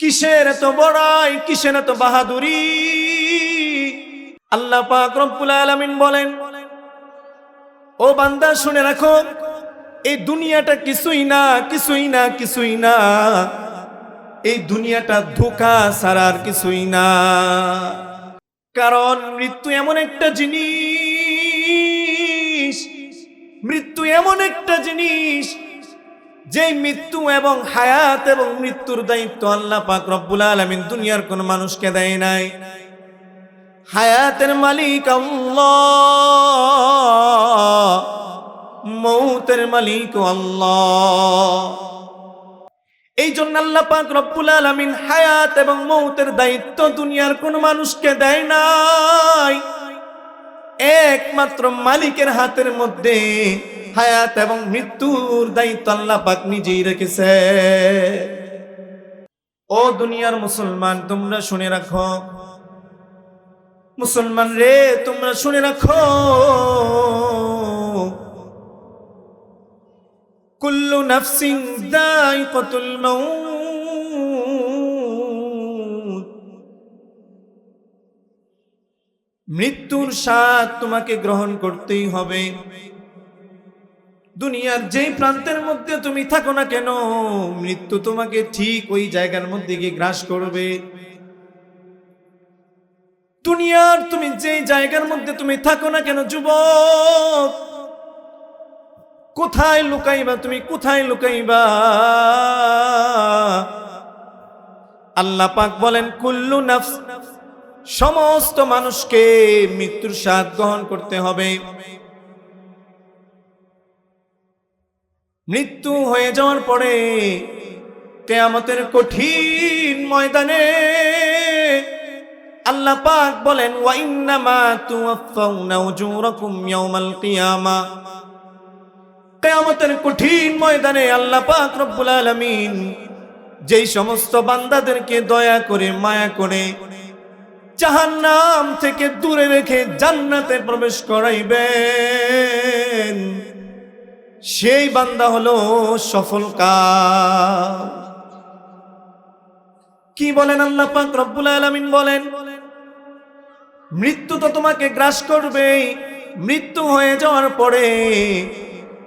কিসের এত বড়াই কিসের এত বাহাদুরি? আল্লাহ পাক রব্বুল আলামিন বলেন, ও বান্দা, শুনে রাখো, এই দুনিয়াটা কিছুই না কিছুই না কিছুই না। এই দুনিয়াটা ধোকা সারার কিছুই না। কারণ মৃত্যু এমন একটা জিনিস, মৃত্যু এমন একটা জিনিস যে মৃত্যু এবং হায়াত এবং মৃত্যুর দায়িত্ব আল্লাহ পাক রব্বুল আলামিন দুনিয়ার কোন মানুষকে দেয় নাই। হায়াতের মালিক আল্লাহ, মৌতের মালিক আল্লাহ। এই জন্য আল্লাহ পাক রব্বুল আলামিন হায়াত এবং মৌতের দায়িত্ব দুনিয়ার কোন মানুষকে দেয় নাই। একমাত্র মালিকের হাতের মধ্যে হায়াত এবং মৃত্যুর দায়িত্ব আল্লাহ পাক নিজেই রেখেছে। ও দুনিয়ার মুসলমান, তোমরা শুনে রাখো। মুসলমান রে, তোমরা শুনে রাখো। কুল্লু নাফসিং দাইকাতুল মাউত। মৃত্যুর স্বাদ তোমাকে গ্রহণ করতেই হবে। দুনিয়ার যেই প্রান্তের মধ্যে তুমি থাকো না কেন, মৃত্যু তোমাকে ঠিক ওই জায়গার মধ্যে গিয়ে গ্রাস করবে। দুনিয়ার তুমি যেই জায়গার মধ্যে তুমি থাকো না কেন, যুবক? কোথায় লুকাইবা তুমি, কোথায় লুকাইবা? আল্লাহ পাক বলেন, কুল্লু নাফস, সমস্ত মানুষকে মৃত্যুর স্বাদ গ্রহণ করতে হবে। মৃত্যু হয়ে যাওয়ার পরে কেয়ামতের কঠিন ময়দানে আল্লাহ পাক বলেন ওয়াইন্নামা তুওয়াফাউনা উজুরাকুম ইয়াউমাল কিয়ামা। কেয়ামতের কঠিন ময়দানে আল্লাহ পাক রব্বুল আলামিন যেই সমস্ত বান্দাদেরকে দয়া করে, মায়া করে জাহান্নাম থেকে দূরে রেখে জান্নাতে প্রবেশ করাইবেন। সেই বান্দা হলো সফল কাম কি বলেন আল্লাহ পাক? রব্বুল আলামিন বলেন, মৃত্যু তো তোমাকে গ্রাস করবে, মৃত্যু হয়ে যাওয়ার পরে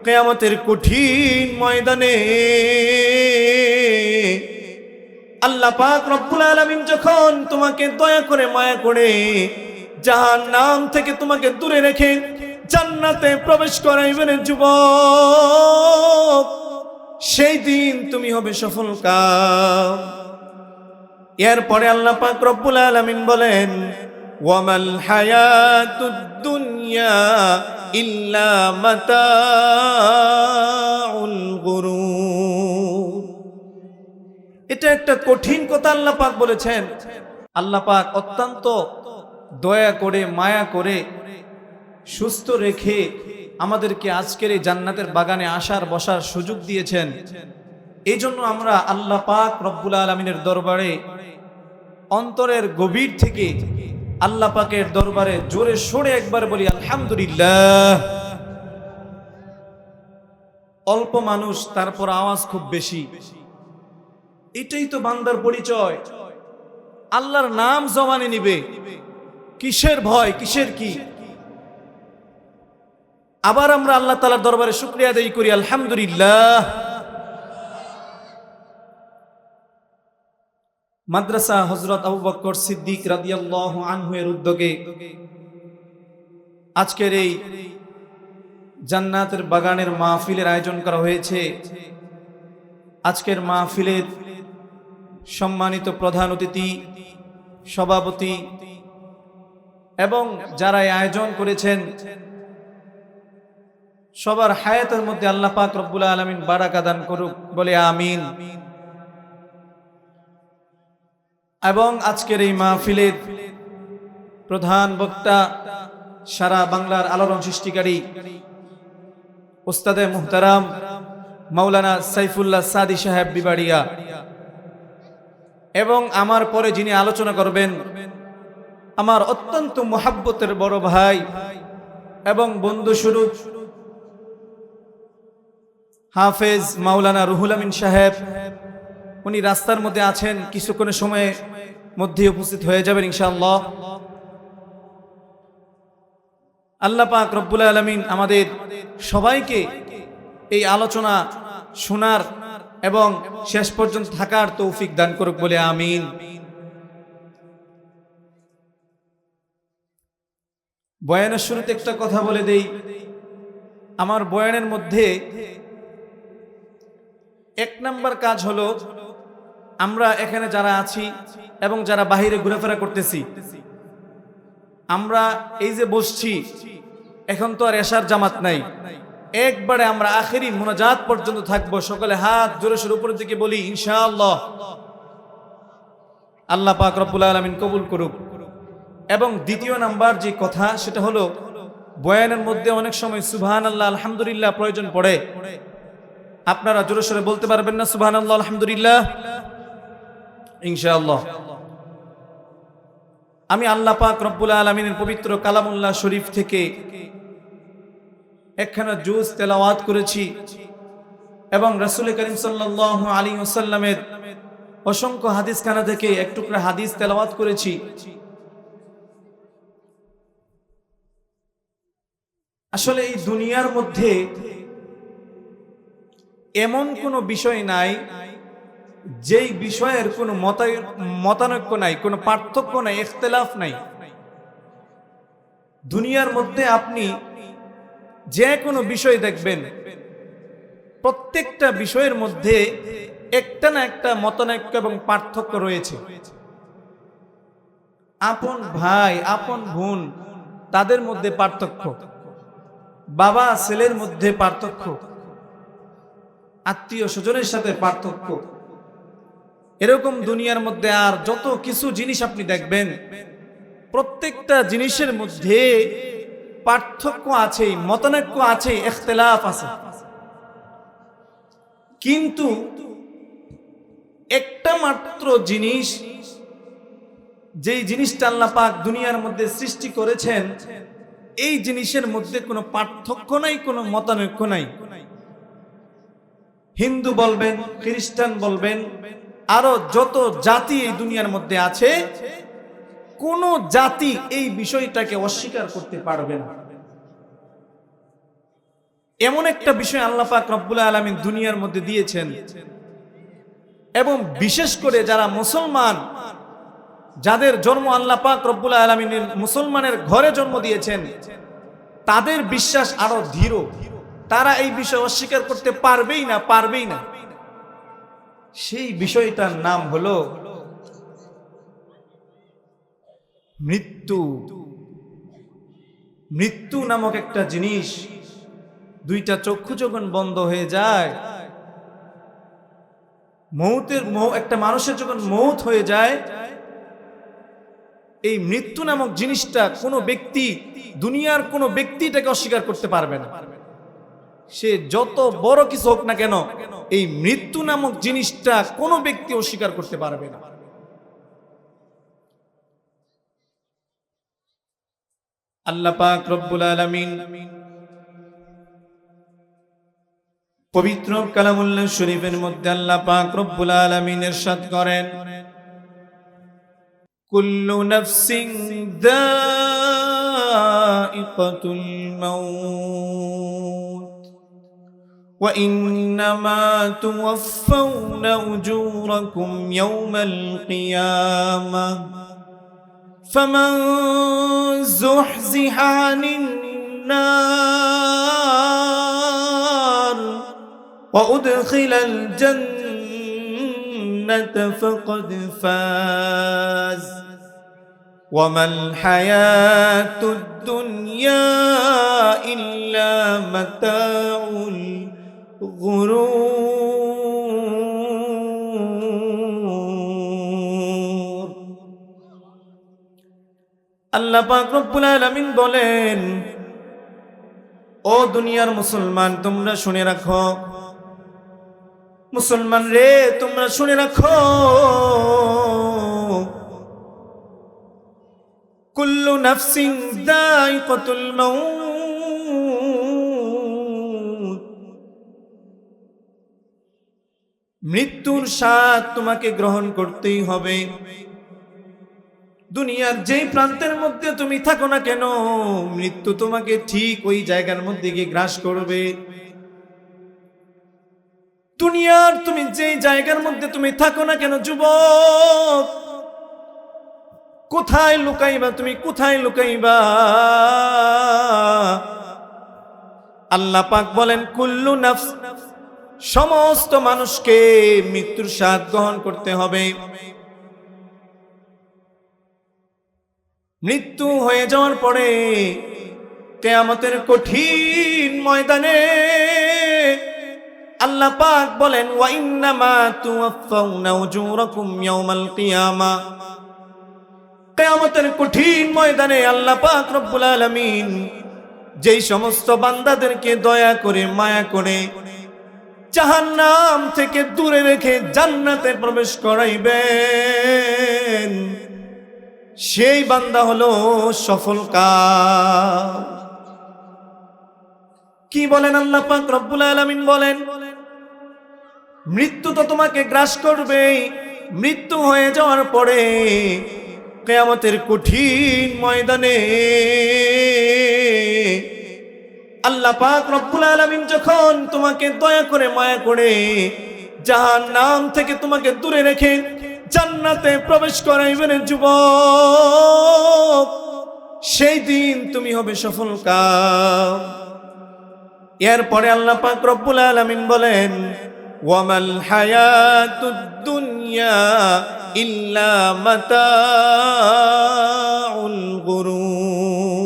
কেয়ামতের কঠিন ময়দানে। আল্লাহ পাক রব্বুল আলামিন যখন তোমাকে দয়া করে, মায়া করে জাহান নাম থেকে তোমাকে দূরে রেখে জান্নাতে প্রবেশ করাইবেন যুবক। সেই দিন তুমি হবে সফল কাম। এরপরে আল্লাহ পাক রব্বুল আলামিন বলেন, ওয়ামাল হায়াতুদ দুনিয়া ইল্লা মাতাউল গুরুর এটা একটা কঠিন কথা আল্লাহ পাক বলেছেন। আল্লাহ পাক অত্যন্ত দয়া করে, মায়া করে সুস্থ রেখে আমাদেরকে আজকের এই জান্নাতের বাগানে আসার, বসার সুযোগ দিয়েছেন। এই জন্য আমরা আল্লাহ পাক রব্বুল আলমিনের দরবারে, অন্তরের গভীর থেকে আল্লাহ পাকের দরবারে জোরে সরে একবার বলি, আলহামদুলিল্লাহ। অল্প মানুষ, তারপর আওয়াজ খুব বেশি। এটাই তো বান্দার পরিচয়। আল্লাহর নাম জমানে নিবে। কিসের ভয়, কিসের কি? আবার আমরা আল্লাহ তালার দরবারে শুক্রিয়া দেই করি, আলহামদুলিল্লাহ। মাদ্রাসা হজরত আবু বক্কর সিদ্দিক রাদিয়াল্লাহু আনহু এর উদ্যোগে আজকের এই জান্নাতের বাগানের মাহফিলের আয়োজন করা হয়েছে। আজকের মাহফিলের সম্মানিত প্রধান অতিথি, সভাপতি এবং যারা আয়োজন করেছেন সবার হায়াতের মধ্যে আল্লাহ পাক রব্বুল আলমিন বারাকা দান করুক, বলে আমিন। এবং আজকের এই মাহফিলের প্রধান বক্তা সারা বাংলার আলোড়ন সৃষ্টিকারী ওস্তাদে মুহতারাম মাওলানা সাইফুল্লাহ সাদি সাহেব বিবাড়িয়া এবং আমার পরে যিনি আলোচনা করবেন, আমার অত্যন্ত মোহাব্বতের বড় ভাই এবং বন্ধু স্বরূপ হাফেজ মাওলানা রুহুল আমিন সাহেব, উনি রাস্তার মধ্যে আছেন কিছুক্ষণের সময়ে মধ্যে উপস্থিত হয়ে যাবেন ইনশাআল্লাহ। আল্লাহ পাক রব্বুল আলমিন আমাদের সবাইকে এই আলোচনা শোনার এবং শেষ পর্যন্ত থাকার তৌফিক দান করুক বলে আমিন। বয়ানের শুরুতে একটা কথা বলে দেই। আমার বয়ানের মধ্যে এক নাম্বার কাজ হলো আমরা এখানে যারা আছি এবং যারা বাহিরে ঘোরাফেরা করতেছি, আমরা এই যে বসছি, এখন তো আর এশার জামাত নাই। একবারে আমরা আখেরি মোনাজাত পর্যন্ত থাকব, সকালে হাত জোরে সোরে উপরের দিকে বলি, ইনশাআল্লাহ। আল্লাহ পাক রব্বুল আলমিন কবুল করুক। এবং দ্বিতীয় নাম্বার যে কথা, সেটা হলো, বয়ানের মধ্যে অনেক সময় সুবহান আল্লাহ আলহামদুলিল্লাহ প্রয়োজন পড়ে। আপনারা জোরে সোরে বলতে পারবেন না আল্লাহ আলহামদুলিল্লাহ। ইনশাআল্লাহ। আমি আল্লাহ পাক রব্বুল আলমিনের পবিত্র কালামুল্লাহ শরীফ থেকে একখানা জুজ তেলাওয়াত করেছি এবং রাসুল করিম সাল্লাহ আলী ওসাল্লামের অসংখ্য হাদিস খানা থেকে এক টুকরা হাদিস তেলাওয়াত করেছি। আসলে এই দুনিয়ার মধ্যে এমন কোনো বিষয় নাই, যেই বিষয়ের কোনো মতানৈক্য নাই, কোনো পার্থক্য নাই, ইখতলাফ নাই। দুনিয়ার মধ্যে আপনি যে কোনো বিষয় দেখবেন, প্রত্যেকটা বিষয়ের মধ্যে একটা না একটা মতানৈক্য এবং পার্থক্য রয়েছে। আপন ভাই, আপন বোন, তাদের মধ্যে পার্থক্য। বাবা, ছেলের মধ্যে পার্থক্য। আত্মীয় স্বজনের সাথে পার্থক্য। এরকম দুনিয়ার মধ্যে আর যত কিছু জিনিস আপনি দেখবেন, প্রত্যেকটা জিনিসের মধ্যে পার্থক্য আছে, মতানৈক্য আছে, এখতলাফ আছে। কিন্তু একটা মাত্র জিনিস, যেই জিনিসটা আল্লাহ পাক দুনিয়ার মধ্যে সৃষ্টি করেছেন, এই জিনিসের মধ্যে কোনো পার্থক্য নাই, কোনো মতানৈক্য নাই। হিন্দু বলবেন, খ্রিস্টান বলবেন, আরও যত জাতি এই দুনিয়ার মধ্যে আছে, কোন জাতি এই বিষয়টাকে অস্বীকার করতে পারবে না। এমন একটা বিষয় আল্লাহ পাক রব্বুল আলমিন দুনিয়ার মধ্যে দিয়েছেন। এবং বিশেষ করে যারা মুসলমান, যাদের জন্ম আল্লাহ পাক রব্বুল আলমিনের মুসলমানের ঘরে জন্ম দিয়েছেন, তাদের বিশ্বাস আরও ধীর তারা এই বিষয় অস্বীকার করতে পারবেই না পারবেই না। সেই বিষয়টার নাম হলো মৃত্যু। মৃত্যু নামক একটা জিনিস, দুইটা চক্ষু যখন বন্ধ হয়ে যায়, মৌতের একটা মানুষের যখন মৌত হয়ে যায়, এই মৃত্যু নামক জিনিসটা কোনো ব্যক্তি, দুনিয়ার কোনো ব্যক্তি এটাকে অস্বীকার করতে পারবে না। সে যত বড় কিছু হোক না কেন, এই মৃত্যু নামক জিনিসটা কোনো ব্যক্তি অস্বীকার করতে পারবে না। আল্লাহ পাক রব্বুল আলামিন পবিত্র কালামুল্লাহ শরীফের মধ্যে আল্লাহ পাক রব্বুল আলামিন ইরশাদ করেন, কুল্লু নাফসিন দাইকাতুল মাউত। وإنما توفون أجوركم يوم القيامة فمن زحزح عن النار وأدخل الجنة فقد فاز وما الحياة الدنيا إلا متاع গুরুর আল্লাহ পাক রব্বুল বলেন, ও দুনিয়ার মুসলমান, তোমরা শুনে রাখো। মুসলমান রে, তোমরা শুনে রাখো। কুল্লু নাফসিং দায়িকাতুল মৌ মৃত্যুর স্বাদ তোমাকে গ্রহণ করতেই হবে। দুনিয়ার যেই প্রান্তের মধ্যে তুমি থাকো না কেন, মৃত্যু তোমাকে ঠিক ওই জায়গার মধ্যে গিয়ে গ্রাস করবে। দুনিয়ার তুমি যেই জায়গার মধ্যে তুমি থাকো না কেন, যুবক? কোথায় লুকাইবা তুমি, কোথায় লুকাইবা? আল্লাহ পাক বলেন, কুল্লু নফস সমস্ত মানুষকে মৃত্যুর স্বাদ গ্রহণ করতে হবে। মৃত্যু হয়ে যাওয়ার পরে কেয়ামতের কঠিন ময়দানে আল্লাহ পাক বলেন, ওয়াইন্নামা তুওয়াফাউনা উজুরাকুম ইয়াউমাল কিয়ামা। কেয়ামতের কঠিন ময়দানে আল্লাহ পাক রব্বুল আলামিন যেই সমস্ত বান্দাদেরকে দয়া করে, মায়া করে জাহান্নাম থেকে দূরে রেখে জান্নাতে প্রবেশ করাইবেন। সেই বান্দা হলো সফল কাম কি বলেন আল্লাহ পাক? রব্বুল আলামিন বলেন, মৃত্যু তো তোমাকে গ্রাস করবে, মৃত্যু হয়ে যাওয়ার পরে কেয়ামতের কঠিন ময়দানে আল্লাহ পাক রব্বুল আলামিন যখন তোমাকে দয়া করে মায়া করে জাহান নাম থেকে তোমাকে দূরে রেখে জান্নাতে প্রবেশ করাইবেন যুবক, সেই দিন তুমি হবে সফল কাম। এরপরে আল্লাহ পাক রব্বুল আলামিন বলেন, ওয়ামাল হায়াতুদ দুনিয়া ইল্লা মাতাউল গুরুর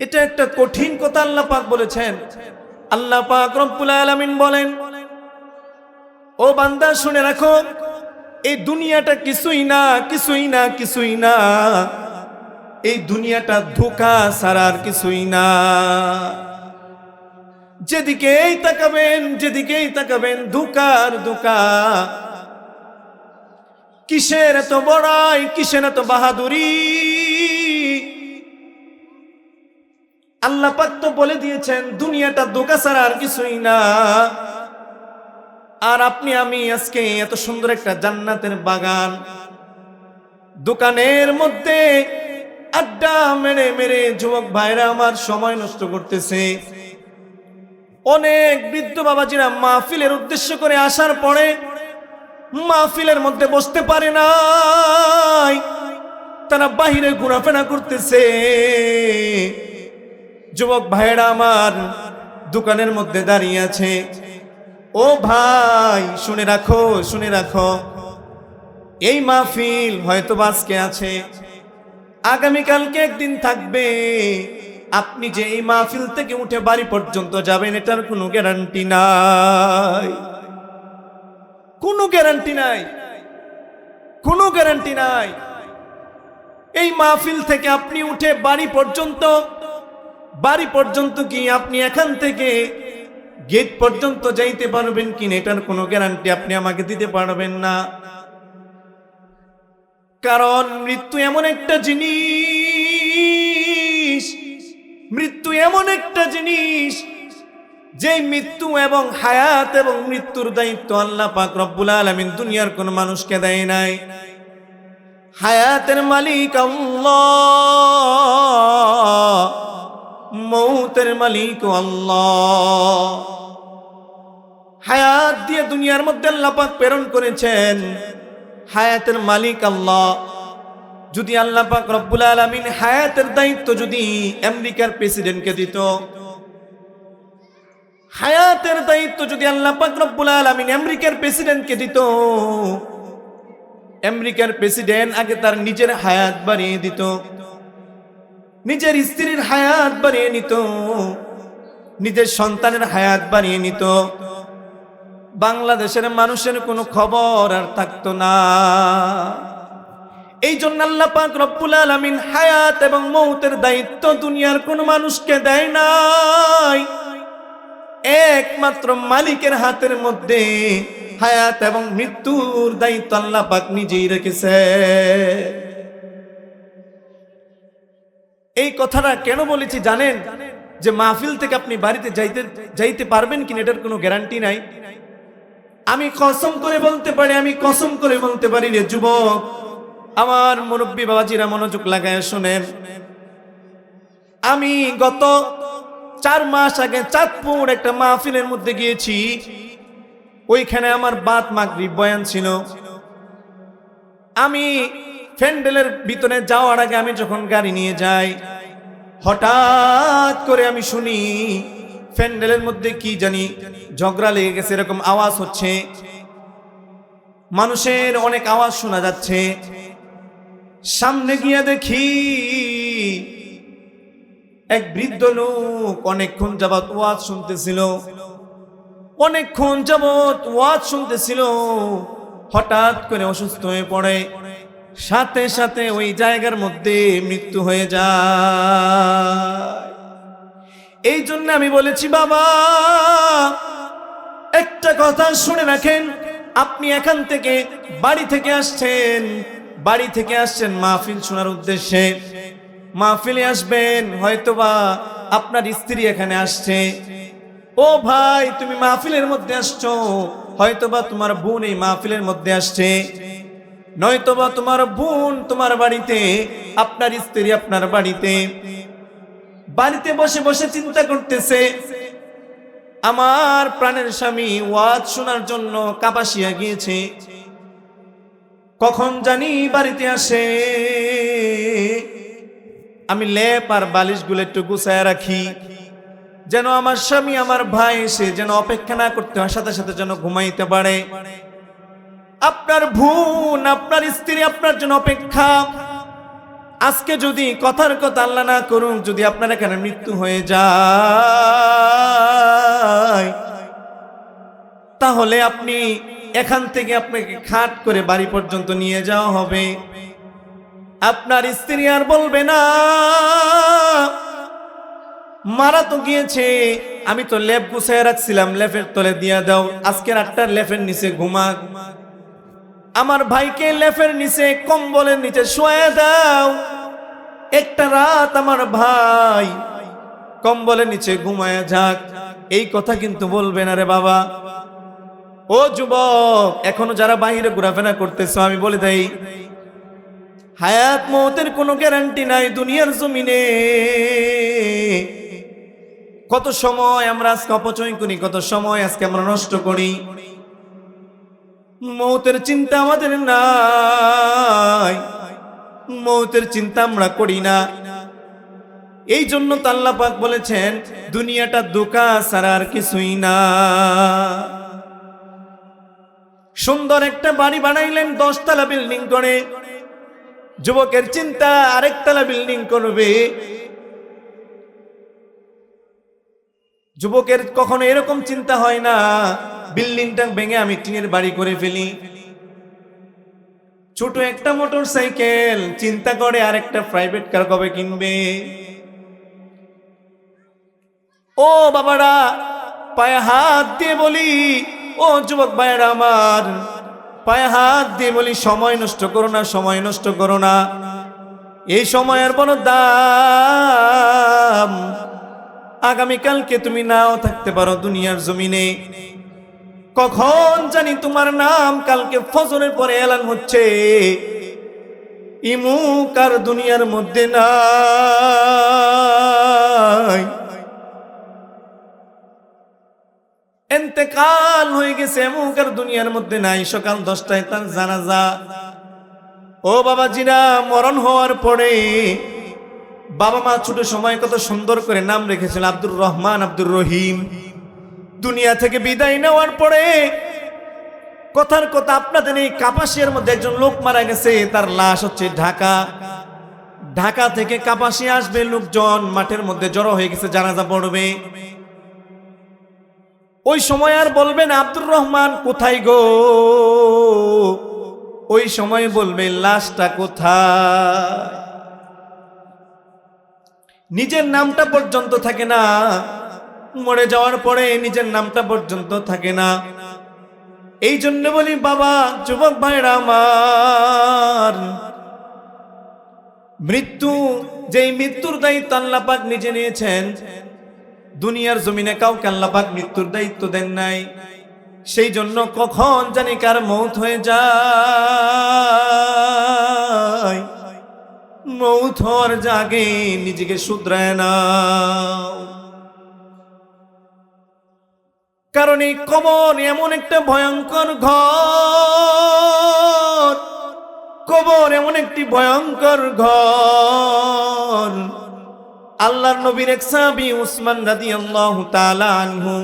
এটা একটা কঠিন কথা আল্লাহ পাক বলেছেন। আল্লাহ পাক রব্বুল আলামিন বলেন, ও বান্দা, শুনে রাখো, এই দুনিয়াটা কিছুই না কিছুই না কিছুই না। এই দুনিয়াটা ধোকা ছাড়ার কিছুই না। যেদিকেই তাকাবেন যেদিকেই তাকাবেন ধোকার ধোকা। কিসের এত বড়াই, কিসের এত বাহাদুরি? আল্লাহ পাক তো বলে দিয়েছেন, দুনিয়াটা দোকা ছাড়া আর কিছুই না। আর আপনি, আমি আজকে এত সুন্দর একটা জান্নাতের বাগান, দোকানের মধ্যে আড্ডা মেরে মেরে যুবক ভাইরা আমার সময় নষ্ট করতেছে। অনেক বৃদ্ধ বাবাজিরা মাহফিলের উদ্দেশ্য করে আসার পরে মাহফিলের মধ্যে বসতে পারে নাই। তারা বাহিরে ঘোরাফেরা করতেছে। যুবক ভাইয়েরা আমার, দোকানের মধ্যে দাঁড়িয়ে আছে। ও ভাই, শুনে রাখো শুনে রাখো। এই মাহফিল হয়তো আজকে আছে। আগামীকালকে একদিন থাকবে। আপনি যে এই মাহফিল থেকে উঠে বাড়ি পর্যন্ত যাবেন, এটার কোনো গ্যারান্টি নাই। কোনো গ্যারান্টি নাই। কোনো গ্যারান্টি নাই। এই মাহফিল থেকে আপনি উঠে বাড়ি পর্যন্ত বাড়ি পর্যন্ত কি আপনি এখান থেকে গেট পর্যন্ত যাইতে পারবেন কিনা এটার কোনো গ্যারান্টি আপনি আমাকে দিতে পারবেন না। কারণ মৃত্যু এমন একটা জিনিস, মৃত্যু এমন একটা জিনিস, যে মৃত্যু এবং হায়াত এবং মৃত্যুর দায়িত্ব আল্লাহ পাক রব্বুল আলামিন দুনিয়ার কোন মানুষকে দেয় নাই। হায়াতের মালিক আল্লাহ। মৌতের মালিক আল্লাহ। হায়াত দিয়ে দুনিয়ার মধ্যে আল্লাপাক প্রেরণ করেছেন। হায়াতের মালিক আল্লাহ। যদি আল্লাপাক রব্বুল আলামিন হায়াতের দায়িত্ব যদি আমেরিকার প্রেসিডেন্টকে দিত। হায়াতের দায়িত্ব যদি আল্লাপাক রব্বুল আলামিন আমেরিকার প্রেসিডেন্টকে দিত। আমেরিকার প্রেসিডেন্ট আগে তার নিজের হায়াত বাড়িয়ে দিত। নিজের স্ত্রীর হায়াত বানিয়ে নিত, নিজের সন্তানের হায়াত বানিয়ে নিত। বাংলাদেশের মানুষের কোনো খবর আর থাকতো না। এই জন্য আল্লাহ পাক রব্বুল আলামিন হায়াত এবং মৌতের দায়িত্ব দুনিয়ার কোনো মানুষকে দেয় নাই। একমাত্র মালিকের হাতের মধ্যে হায়াত এবং মৃত্যুর দায়িত্ব আল্লাহ পাক নিজেই রেখেছে। এই কথাটা কেন বলেছি জানেন? যে মাহফিল থেকে আপনি বাড়িতে যাইতে যাইতে পারবেন কিনা এটার কোনো গ্যারান্টি নাই। আমি কসম করে বলতে পারি, আমি কসম করে বলতে পারি রে যুবক, আমার মুরব্বী বাবাজিরা মনোযোগ লাগায় শোনেন। আমি গত চার মাস আগে চাঁদপুর একটা মাহফিলের মধ্যে গিয়েছি। ওইখানে আমার বাত মাগরি বয়ান ছিল। আমি ফ্যান্ডেলের ভিতরে যাওয়ার আগে আমি যখন গাড়ি নিয়ে যাই, হঠাৎ করে আমি শুনি ফ্যান্ডেলের মধ্যে কি জানি ঝগড়া লেগে গেছে, এরকম আওয়াজ হচ্ছে। মানুষের অনেক আওয়াজ শোনা যাচ্ছে। সামনে গিয়ে দেখি এক বৃদ্ধ লোক অনেকক্ষণ যাবৎ ওয়াজ শুনতেছিল। অনেকক্ষণ যাবৎ ওয়াজ শুনতেছিল। হঠাৎ করে অসুস্থ হয়ে পড়ে। সাথে সাথে ওই জায়গার মধ্যে মৃত্যু হয়ে যায়। এই জন্য আমি বলেছি, বাবা, একটা কথা শুনে রাখেন, আপনি এখান থেকে বাড়ি থেকে আসছেন, বাড়ি থেকে আসছেন মাহফিল শোনার উদ্দেশ্যে। মাহফিলে আসবেন, হয়তোবা আপনার স্ত্রী এখানে আসছে। ও ভাই, তুমি মাহফিলের মধ্যে আসছো, হয়তোবা তোমার বোন এই মাহফিলের মধ্যে আসছে। নয়তোবা তোমার বোন তোমার বাড়িতে, আপনার স্ত্রী আপনার বাড়িতে। বাড়িতে বসে বসে চিন্তা করতেছে, আমার প্রাণের স্বামী ওয়াজ শোনার জন্য কাপাসিয়া গিয়েছে। কখন জানি বাড়িতে আসে, আমি লেপ আর বালিশগুলো একটু গুছায় রাখি, যেন আমার স্বামী, আমার ভাই এসে যেন অপেক্ষা না করতে হয়, সাথে সাথে যেন ঘুমাইতে পারে। আপনার ভুন আপনার স্ত্রী আপনার জন্য অপেক্ষা। আজকে যদি কথার কথা আল্লাহ না করুন যদি আপনার এখানে মৃত্যু হয়ে যায়, তাহলে আপনি এখান থেকে আপনাকে খাট করে বাড়ি পর্যন্ত নিয়ে যাওয়া হবে। আপনার স্ত্রী আর বলবে না, মারা তো গিয়েছে, আমি তো লেপ গুছায় রাখছিলাম লেফের তলে দিয়া দাও আজকে রাতটার লেফের নিচে ঘুমা আমার ভাইকে লেফের নিচে, কম্বলের নিচে শোয়া দাও। একটা রাত আমার ভাই কম্বলের নিচে ঘুমায় যাক। এই কথা কিন্তু বলবে না রে বাবা। ও যুবক, এখনও যারা বাইরে ঘোরাফেরা করতেছ, আমি বলে দেই, হায়াত মৌতের কোনো গ্যারান্টি নাই দুনিয়ার জমিনে। কত সময় আমরা আজকে অপচয় করি, কত সময় আজকে আমরা নষ্ট করি। মৌতের চিন্তা আমাদের নাই। মৌতের চিন্তা আমরা করি না। এই জন্য পাক বলেছেন, দুনিয়াটা দোকা ছাড়া আর কিছুই না। সুন্দর একটা বাড়ি বানাইলেন, দশতলা বিল্ডিং করে। যুবকের চিন্তা আরেকতলা বিল্ডিং করবে। যুবকের কখনো এরকম চিন্তা হয় না। বিল্ডিংটা ভেঙে আমি টিনের বাড়ি করে ফেলি। ছোট একটা মোটর সাইকেল চিন্তা করে আরেকটা প্রাইভেট কার কবে কিনবে? ও বাবারা, পায়ে হাত দিয়ে বলি, ও যুবক ভাইয়েরা আমার, পায়ে হাত দিয়ে বলি, সময় নষ্ট করো না, সময় নষ্ট করো না। এই সময়ের বড় দাম। আগামীকালকে তুমি নাও থাকতে পারো দুনিয়ার জমিনে। কখন জানি তোমার নাম কালকে ফজরের পরে এলান হচ্ছে। ইমুক আর দুনিয়ার মধ্যে নাই। এতেকাল হয়ে গেছে এমুক আর দুনিয়ার মধ্যে নাই। সকাল দশটায় তার জানাজা। ও বাবা জিরা মরণ হওয়ার পরে বাবা মা ছোট সময় কত সুন্দর করে নাম রেখেছিল, আব্দুর রহমান, আব্দুর রহিম। দুনিয়া থেকে বিদায় নেওয়ার পরে কথার কথা আপনাদের এই কাপাসিয়ার মধ্যে একজন লোক মারা গেছে, তার লাশ হচ্ছে ঢাকা। ঢাকা থেকে কাপাসি আসবে, লোকজন মাঠের মধ্যে জড়ো হয়ে গেছে, জানাজা পড়বে। ওই সময় আর বলবেন আব্দুর রহমান কোথায় গো? ওই সময় বলবে, লাশটা কোথায়? নিজের নামটা পর্যন্ত থাকে না। মরে যাওয়ার পরে নিজের নামটা পর্যন্ত থাকে না। এই জন্য বলি, বাবা, যুবক ভাইরা আমার, মৃত্যু, যেই মৃত্যুর দায়িত্ব আল্লাহ পাক নিজে নিয়েছেন, দুনিয়ার জমিনে কাউকে আল্লাহ পাক মৃত্যুর দায়িত্ব দেন নাই। সেই জন্য কখন জানি কার মৌত হয়ে যায়। মৌত হওয়ার জাগে নিজেকে শুধরায় না কারণ এই কবর এমন একটা ভয়ঙ্কর ঘর। কবর এমন একটি ভয়ঙ্কর ঘর। আল্লাহর নবীর এক সাহাবী উসমান রাদিয়াল্লাহু তাআলা আনহু,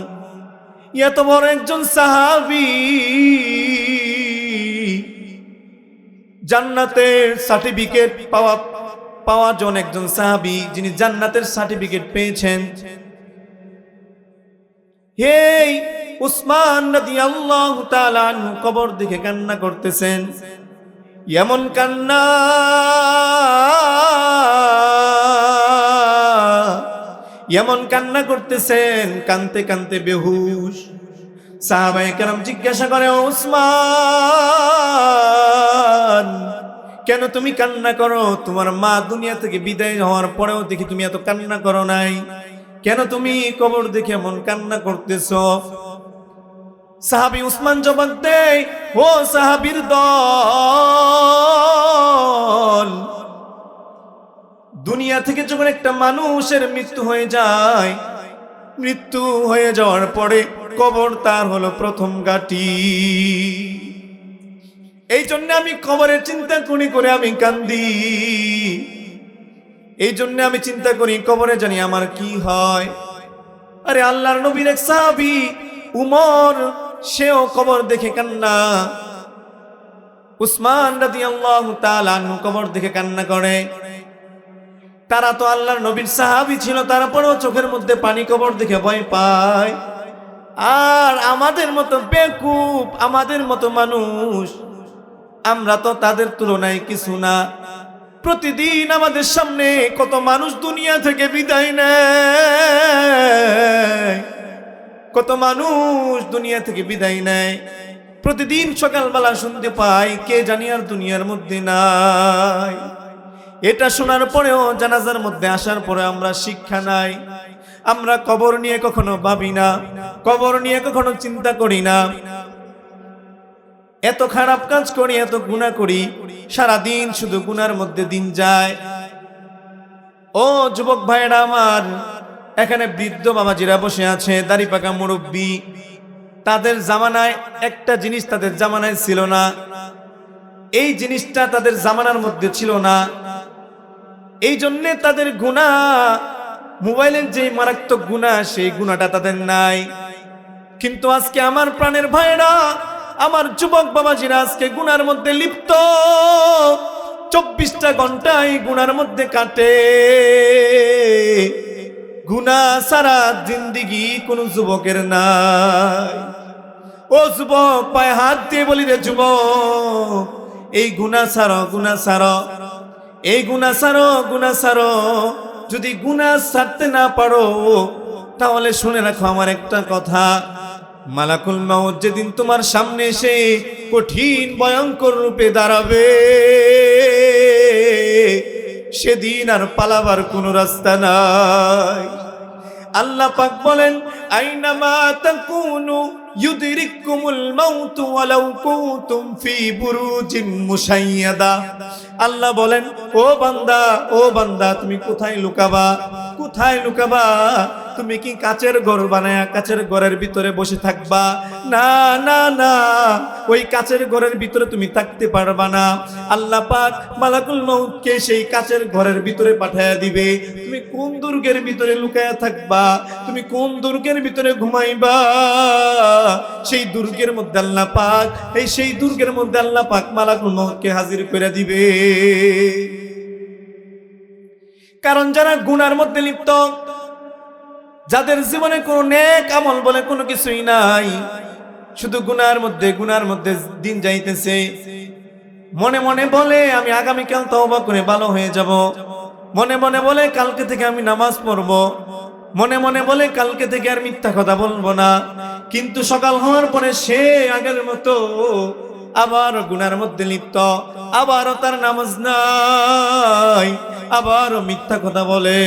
এত বড় একজন সাহাবি, জান্নাতের সার্টিফিকেট পাওয়া পাওয়া জন একজন সাহাবী, যিনি জান্নাতের সার্টিফিকেট পেয়েছেন। হেই উসমান তাআলা আনহু, কবর দেখে কান্না করতেছেন। এমন কান্না এমন কান্না করতেছেন, কানতে কানতে বেহুশ। সাহাবায়ে কেরাম জিজ্ঞাসা করে, "ও উসমান, কেন তুমি কান্না করো? তোমার মা দুনিয়া থেকে বিদায় হওয়ার পরেও দেখি তুমি এত কান্না করো নাই। কেন তুমি কবর দেখে এমন কান্না করতেছ? সাহাবি উসমান জবাব দেয়, ও সাহাবির দল, দুনিয়া থেকে যখন একটা মানুষের মৃত্যু হয়ে যায়, মৃত্যু হয়ে যাওয়ার পরে কবর তার হলো প্রথম গাটি এই জন্য আমি কবরের চিন্তা করি করে আমি কান্দি। এই জন্য আমি চিন্তা করি, কবরে জানি আমার কি হয়। আরে আল্লাহর নবীর এক সাহাবী, উমর, সেও কবর দেখে কান্না। উসমান রাদিয়াল্লাহু তাআলা আনহু কবর দেখে কান্না করে। তারা তো আল্লাহর নবীর সাহাবী ছিল, তারপরেও চোখের মধ্যে পানি কবর দেখে ভয় পায়। আর আমাদের মতো বেকুব, আমাদের মতো মানুষ, আমরা তো তাদের তুলনায় কিছু না। প্রতিদিন আমাদের সামনে কত মানুষ দুনিয়া থেকে বিদায় নেয়। কত মানুষ দুনিয়া থেকে বিদায় নেয়। প্রতিদিন সকালবেলা শুনতে পাই কে জানি আর দুনিয়ার মধ্যে নাই। এটা শোনার পরেও জানাজার মধ্যে আসার পরে আমরা শিক্ষা নাই। আমরা কবর নিয়ে কখনো ভাবি না, কবর নিয়ে কখনো চিন্তা করি না। এত খারাপ কাজ করি, এত গুণা করি সারা দিন শুধু গুনার মধ্যে দিন যায়। ও যুবক ভাইয়েরা আমার, এখানে বৃদ্ধ বাবাজিরা বসে আছে দাড়ি পাকা মুরব্বী। তাদের জামানায় একটা জিনিস তাদের জামানায় ছিল না। এই জিনিসটা তাদের জামানার মধ্যে ছিল না। এই জন্যে তাদের গুণা মোবাইলের যে মারাত্মক গুণা সেই গুণাটা তাদের নাই। কিন্তু আজকে আমার প্রাণের ভাইরা আমার যুবক বাবাজিরা আজকে গুনার মধ্যে লিপ্ত। চব্বিশটা ঘন্টায় গুনার মধ্যে কাটে। গুনা সারা জিন্দিগি কোন যুবকের নাই। ও যুবক, পায়ে হাত দিয়ে বলি রে যুবক, এই গুনা সার গুনা সার। এই গুনা সার, গুনা সারো। যদি গুনা সারতে না পারো, তাহলে শুনে রাখো আমার একটা কথা। মালাকুল মাউত যেদিন তোমার সামনে এসে কঠিন, ভয়ঙ্কর রূপে দাঁড়াবে, সেদিন আর পালাবার কোনো রাস্তা নাই। আল্লাহ পাক বলেন আইনামা তাকুনু ইউদরিকুমুল মাউত ওয়ালাউ কুনতুম ফি বুরুজিন মুশাইয়াদা। আল্লাহ বলেন, ও বান্দা ও বান্দা, তুমি কোথায় লুকাবা? কোথায় লুকাবা? তুমি কি কাচের ঘর বানায়া কাচের ঘরের ভিতরে বসে থাকবা? না না না। ওই কাচের ঘরের ভিতরে তুমি থাকতে পারবা না। আল্লাহ পাক মালাকুল মউতকে সেই কাচের ঘরের ভিতরে পাঠায়া দিবে। তুমি কোন দুর্গের ভিতরে লুকায়া থাকবা? তুমি কোন দুর্গের ভিতরে ঘুমাইবা? সেই দুর্গের মধ্যে আল্লাহ পাক, এই সেই দুর্গের মধ্যে আল্লাহ পাক মালাকুল মউতকে হাজির করে দিবে। কারণ যারা গুনার মধ্যে লিপ্ত যাদের জীবনে কোনো নেক আমল বলে কোনো কিছুই নাই, শুধু গুনার মধ্যে গুনার মধ্যে দিন যাইতেছে। মনে মনে বলে, আমি আগামীকাল তওবা করে ভালো হয়ে যাব। মনে মনে বলে, কালকে থেকে আমি নামাজ পড়ব। মনে মনে বলে, কালকে থেকে আর মিথ্যা কথা বলব না। কিন্তু সকাল হওয়ার পরে সে আগের মতো আবার গুনার মধ্যে লিপ্ত। আবারও তার নামাজ নাই, আবারও মিথ্যা কথা বলে।